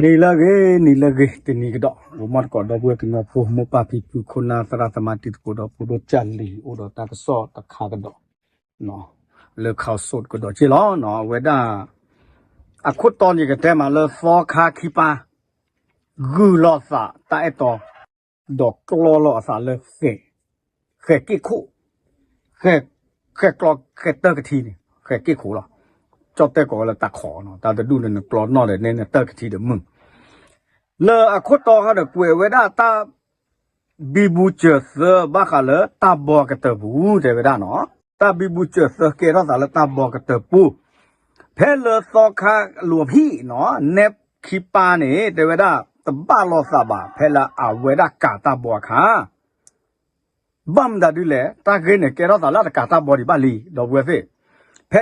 နေလကေနေလကေတနီကတော့ဘမတ်ကောတော့ဘွေကနဖိုမပပီပုခုနာသရသမတိကိုတော့ပူတော့ချန်လီဥတော့တကဆော့တခါကတော့နော်လေခေါဆုတ်ကတော့ချီလောနော်ဝေဒအခုတော်နေကတဲ့မှာလေဖောခါခိပါဂူလောစာတိုက်တော့ဒေါကလောလောစာလေခေခေကိခုခေခေကလောခေတကတိနေခေကိခုလော cho tay có là ta khó nó ta đã đu lên nó plot nó để nên là ta cái gì được mừng lờ à khốt to ha được quê với đã ta bị bu chờ sơ ba khả lỡ ta bỏ cái tờ bu để với đã nó ta bị bu chờ sơ kia đó là ta bỏ cái tờ bu thế lờ so kha lùa hi nó nếp khi pa này để với đã ta ba lo sa ba thế là à với đã cả ta bỏ khá băm đã đi lẽ ta cái này kia đó là cả ta bỏ đi ba lì đó vừa thế ဖဲ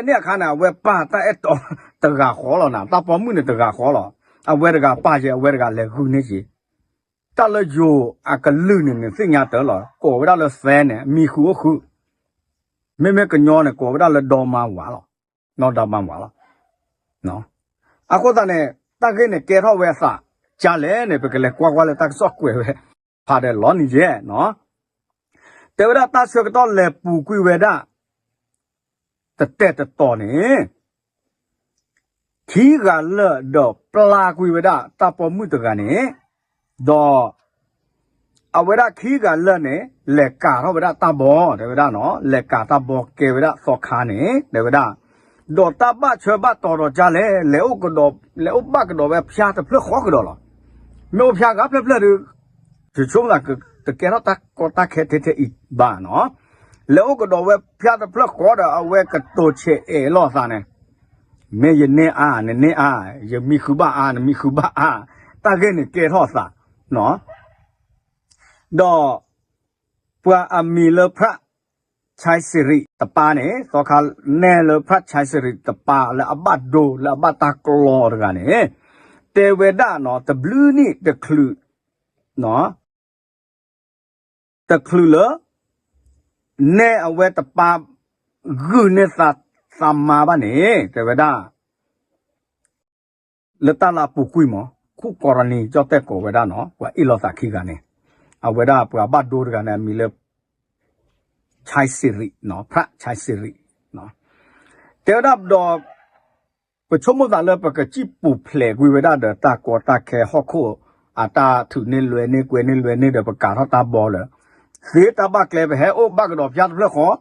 နဲ့ခါနာဝဲပါတဲ့တော့တကခေါ်လောနာတပေါ်မှုနဲ့တကခေါ်လောအဝဲတကပါရဲ့အဝဲတကလည်းခုနေကြီးတလဂျိုအကလူနေနေစညာတော်လောကိုဝရလဆဲနေမိခုခုမေမေကညောနေကိုဝရလဒေါ်မဝါလောနော်ဒေါ်မဝါလောနော်အခုတနဲ့တကိနေကေထောဝဲစကြလဲနေပကလေကွာကွာလေတက်ဆော့ကွယ်ပဲဖာတယ်လောနေကျဲနော်တေဝရတဆွေကတော့လေပူကွေဝဲတာ တတဲ့တတော်နေခီကလတော့ပလာကွေဝဒတပေါ်မှုတကနေတော့အဝရခီကလနဲ့လက်ကာတော့ဝဒတဘောတယ်ဝဒနော်လက်ကာတဘောကေဝဒစောခါနေတယ်ဝဒတော့တဘချဘတော်တော့ကြလဲလေဥကတော့လေဥပကတော့ပဲဖျားတဖလခေါ်ကတော့လားမြို့ဖျားကဖလဖလဒီချုံလာကတကယ်တော့တကောတခဲတဲ့တဲ့ဘာနော် လောကတော်ဝဲဖျားတဖလက်ခေါ်တာအဝဲကတိုချေအေလောစာနေမေယနေအာနေနေအာယမိခုဘအာနမိခုဘအာတာကဲနေကဲထော့စာနော်တော့ပွာအမီလဖရာချိုင်စီရီတပါနေသောခါနဲလဖရာချိုင်စီရီတပါလအဘတ်ဒိုလအဘတ်တာကလောရကနေတေဝေဒနော်တဘလူးနိတကလူနော်တကလူလား နဲ့အဝဲတပါဂုနဲ့သာသမ္မာပါနေတဝဒလတလာပုကွိမခုကောရနီကြောတဲ့ကိုဝဒနော်ကွာအီလောသာခိကနေအဝဒပွာဘတ်ဒိုရကနေမီလေချိုင်စီရီနော်ဖရချိုင်စီရီနော်တေဒပ်တော့ပချုံမသာလပကချိပူဖလေဂွေဝဒဒတာကောတာခဲဟခုအတာထုနေလွယ်နေကွယ်နေလွယ်နေတဲ့ပကာတော့တာဘောလေ စီတဘကလေပဲဟဲအိုဘကတော့ပြတ်ဖလက်ခေါ်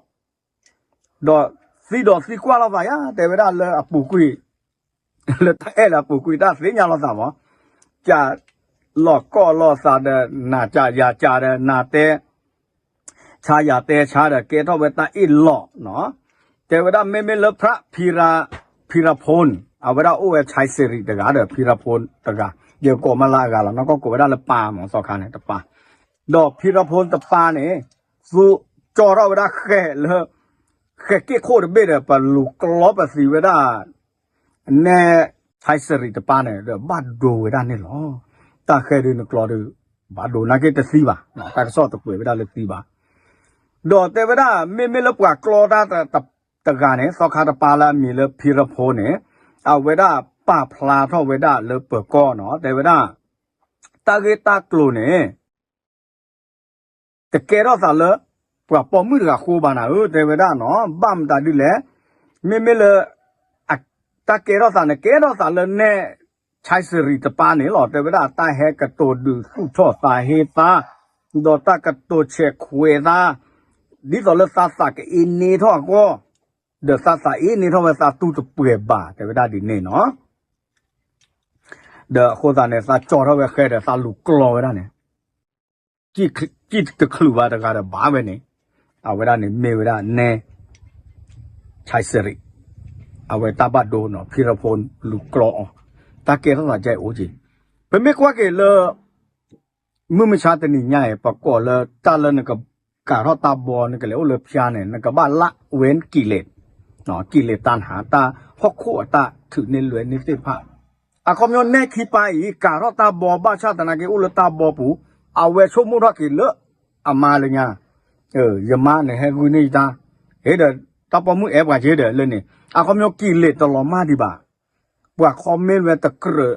တော့စီတော့စီကွာလာပါရတေဝရလအပူကွေလေတဲ့လာပူကွေတာစင်းညာလာတာမကြာလော့ကောလော့စာတဲ့နာကြရကြတဲ့နာတဲ့ခြားရတဲ့ခြားတဲ့ကေတော့ဝဲတာအီလော့နော်တေဝရမေမေလဖရဖီရာဖီရာဖုန်အဝရအိုဝဲချိုင်စရီတကားတဲ့ဖီရာဖုန်တကားဒီကောမလာကလာနော်ကောကိုဝရလပါမောစောခါနဲ့တပါ တော့ဖီရဖုန်တပါနေဇူကြော်ရဝဒခဲလခဲကိခိုးဘေရပလူကလောပစီဝဒနဲထိုက်စရီတပါနေတော့ဘတ်ဒိုဝဒနေလောတာခဲရင်းကလောဒဘတ်ဒိုနာကေတစီပါနော်တာဆော့တကွေဝဒလည်းစီပါတော့တေဝဒမေမေလပွားကလောဒတတကနေသောခါတပါလာမြေလဖီရဖုန်နေအဝဒပဖလာထောဝဒလပကောနော်တေဝဒတာဂေတာကလိုနေ တကယ်တော့သာလပကပေါ်မှုကခိုးပါနာဟုတ်တယ်ဝဒနော်ဗမ်တာဒီလေမေမေလအတကယ်တော့သာနေကဲတော့သာလနဲ့ချိုင်စရီတပါနေလောတယ်ဝဒတာဟဲကတိုဒူစုထောတာဟေတာဒေါ်တာကတိုချက်ခွေတာဒီတော့လသသကအင်းနေတော့ကောဒသသအင်းနေတော့သာတူတပွေပါတယ်ဝဒဒီနေနော်ဒခိုးတာနဲ့သာကြော်တော့ပဲခဲတယ်သာလူကလောဝဒနဲ့ ကြည့်ကြည့်တခလူပါတကားတော့ဘာပဲနေအဝရနေမေဝရနဲချိုင်စရီအဝတဘတ်ဒိုနော်ဖီရဖုန်လူကလောတကယ်တော့ကြိုက်ဦးကြီးဘယ်မေကွာကေလမမချာတနေညရဲ့ပကောလတလနကကာရတာဘောနကလေလဖျားနေနကဘာလာဝင်းကိလေနော်ကိလေတန်ဟာတာဟော့ခိုတာထုနေလွယ်နေတိဖာအကောမျိုးနေခိပိုင်ကာရတာဘောဘာချတနာကေဥလတာဘောပူ အဝဲချုံမှုရကိလအမာလညာเออยมาเนี่ยให้กูนี่ตาเฮ็ดตะปမှုแอบกว่าเจเด้เลยนี่อะคอมยกิเลตลอมาดิบาว่าคอมเมนต์เวตะกระ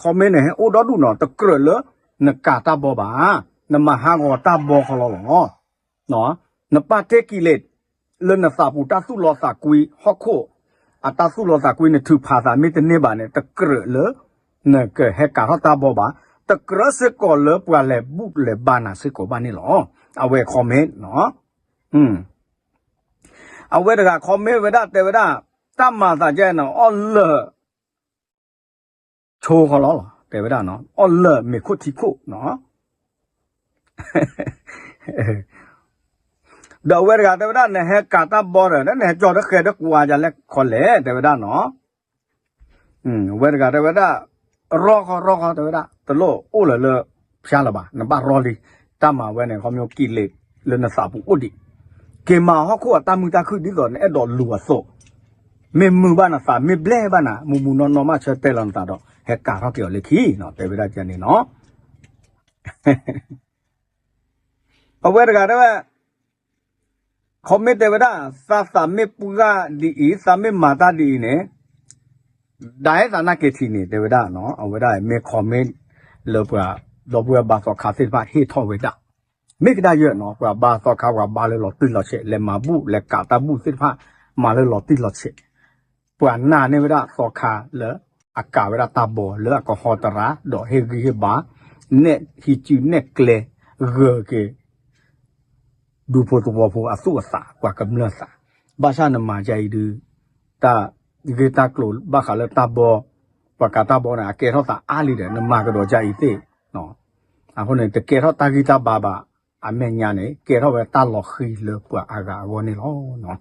คอมเมนต์เนี่ยโอ้ดอดูเนาะตะเกรเลนกาตาบอบานมาหากอตาบอขลอเนาะเนาะนปาเทกิเลตเลนสาปูตาสุลอสากุยฮอกโคอาตาสุลอสากุยเนี่ยถือภาษามิตรเนี่ยบาเนี่ยตะเกรเลนเกเฮกาตาบอบา ตะกระเสก่อเลิบกว่าแหลบุกแหลบ้านอ่ะซึกกว่าบ้านนี่หรอเอาไว้คอมเมนต์เนาะอืมเอาไว้ถ้าคอมเมนต์ไว้ได้แต่ไว้ได้ตั้มมาตาแจ้เนาะอ๋อเลอโชว์เขาล้อหรอแต่ไว้ได้เนาะอ๋อเลอเมคุทิคุเนาะเดาเวรกาแต่ไว้ได้เนี่ยกาตาบอลเนี่ยเนี่ยจอดเคยดกวาจะเล็กคนเละแต่ไว้ได้เนาะอืมเวรกาแต่ไว้ได้รอเขารอเขาแต่ไว้ได้ ตลอโอ้ละเลพยาละบานบารอลิตามาเวเนี่ยเขามีกิเลสเลนสาบุโอดิเกมาฮอกว่าตามือตาคือดิก่อนเนี่ยดอลัวโซเมมือบ้านะสาเมเบลบ้านะมูมูนอนนอมาเชเตลันตาดอกเฮกาเขาเกี่ยวเลยขี้เนาะแต่เวลาเจนี่เนาะเอาไว้กันได้ว่าคอมเมตเวดาซาสามเมปุกาดีอีสามเมมาตาดีเนี่ยได้สานาเกทีนี่เดวดาเนาะเอาไว้ได้เมคอมเมต လောပလောပဘာသောခါစစ်ပါဟေထောဝေဒမေကဒါရနော်ပဘာသောခါဝဘာလေလောတိလောချက်လေမဘူးလေကာတဘူးစစ်ဖာမာလေလောတိလောချက်ပဝနာနေဝဒသောခါလေအကာဝဒတဘောလေကဟောတရာဒေါ်ဟေဂီဘာနေဟီချူနေကလေဂကေဒူဖို့တော့ဖို့အဆုအစာကွာကမလစာဘာသာနမဂျိုင်ဒူတာဒီကေတာကလိုဘာခါလေတဘော ပကတာဘောနာကေထောတာအားလီတယ်နမကတော့ဂျိုင်သေးနော်အခုနေတကေထောတာဂီတာဘာဘာအမေညာနေကေထောပဲတာလော်ခီလေပွာအာဂါဝနေလောနော်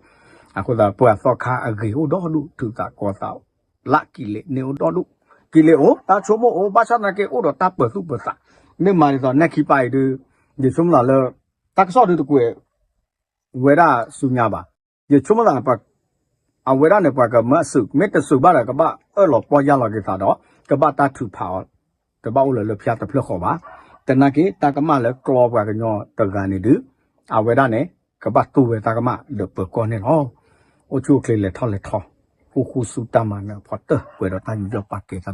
အခုဒါပွာသောခါအဂီဟိုတော့လူသူတာကောတာလာကီလေနေတော့လူကီလေဟိုတာချိုမိုဟိုဘာသာနာကေဟိုတော့တာပစုပစာနေမာရီတော့နက်ခီပိုင်ဒီဒီစုံလာလေတက်ဆော့ဒီတကွေဝေရာစုညာပါဒီချုံမလာပါ အဝေရာနေပါကမဆုမေတ္တဆုပါရကပါအဲ့လောပေါ်ရလောကေသာတော့ကပါတာထူဖောက်ကပါဦးလေဖျားတဖလခေါ်ပါတနကေတကမလေကလောပါကညောတကန်နေတူအဝေရာနေကပါတူဝေတကမလေပကောနေလောအချိုကလေထောက်လေထောက်ခုခုစုတမနာဖတ်တဝေရတန်ကြပါကေသာ